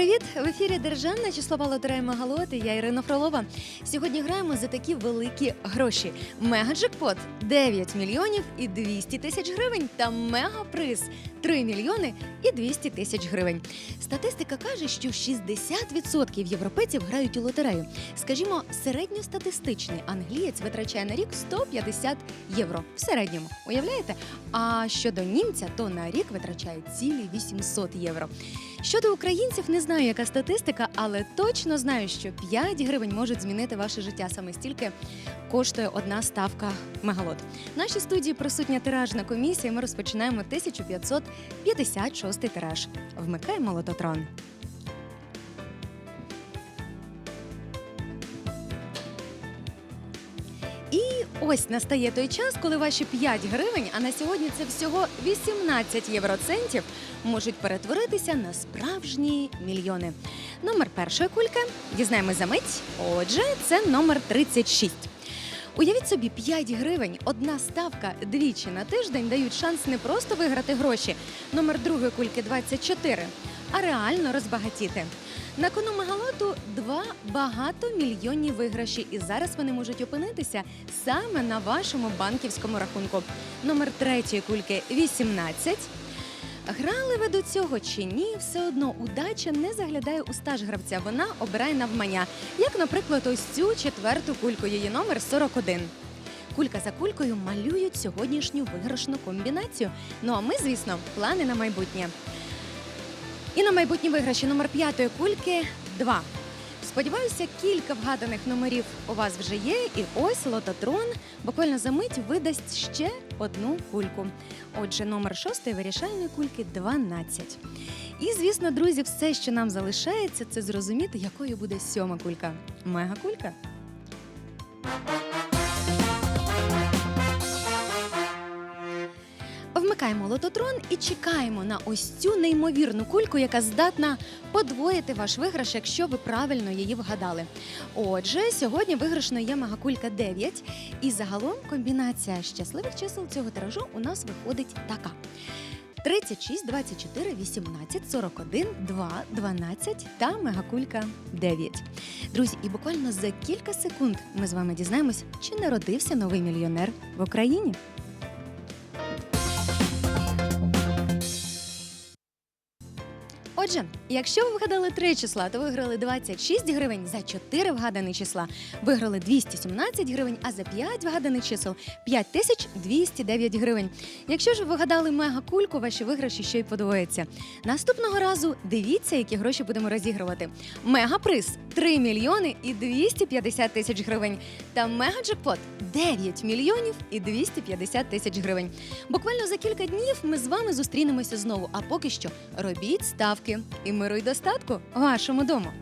Привіт! В ефірі Державна числова лотерея Магалот і я Ірина Фролова. Сьогодні граємо за такі великі гроші. Мегаджекпот 9 мільйонів і 200 тисяч гривень та мегаприз 3 мільйони і 200 тисяч гривень. Статистика каже, що 60% європейців грають у лотерею. Скажімо, середньостатистичний англієць витрачає на рік 150 євро в середньому. Уявляєте? А щодо німця, то на рік витрачає цілі 800 євро. Щодо українців, не знаю, яка статистика, але точно знаю, що 5 гривень можуть змінити ваше життя саме стільки коштує одна ставка мегалот. В нашій студії присутня тиражна комісія. Ми розпочинаємо 1556 тираж. Вмикаємо лототрон. Ось настає той час, коли ваші 5 гривень, а на сьогодні це всього 18 євроцентів, можуть перетворитися на справжні мільйони. Номер першої кульки дізнаємось за мить. Отже, це номер 36. Уявіть собі, 5 гривень, одна ставка двічі на тиждень дають шанс не просто виграти гроші. Номер другої кульки 24, а реально розбагатіти. На кону мегалоту два багатомільйонні виграші, і зараз вони можуть опинитися саме на вашому банківському рахунку. Номер третьої кульки 18. Грали ви до цього чи ні, все одно удача не заглядає у стаж гравця. Вона обирає навмання. Як, наприклад, ось цю четверту кульку, її номер 41. Кулька за кулькою малюють сьогоднішню виграшну комбінацію. Ну а ми, звісно, плани на майбутнє. І на майбутні виграші номер п'ятої кульки 2. Сподіваюся, кілька вгаданих номерів у вас вже є. І ось лототрон буквально за мить видасть ще одну кульку. Отже, номер шостої вирішальної кульки 12. І, звісно, друзі, все, що нам залишається, це зрозуміти, якою буде сьома кулька. Мегакулька. Вмикаємо лототрон і чекаємо на ось цю неймовірну кульку, яка здатна подвоїти ваш виграш, якщо ви правильно її вгадали. Отже, сьогодні виграшною є мегакулька 9, і загалом комбінація щасливих чисел цього тиражу у нас виходить така. 36, 24, 18, 41, 2, 12 та мегакулька 9. Друзі, і буквально за кілька секунд ми з вами дізнаємось, чи народився новий мільйонер в Україні. Отже, якщо ви вгадали три числа, то виграли 26 гривень за 4 вгадані числа. Виграли 217 гривень, а за 5 вгаданих чисел 5209 гривень. Якщо ж ви вгадали мегакульку, ваші виграші ще й подвоїться. Наступного разу дивіться, які гроші будемо розігрувати. Мегаприз 3 мільйони і 250 тисяч гривень. Та мегаджекпот 9 мільйонів і 250 тисяч гривень. Буквально за кілька днів ми з вами зустрінемося знову. А поки що робіть ставки і миру й достатку вашому дому.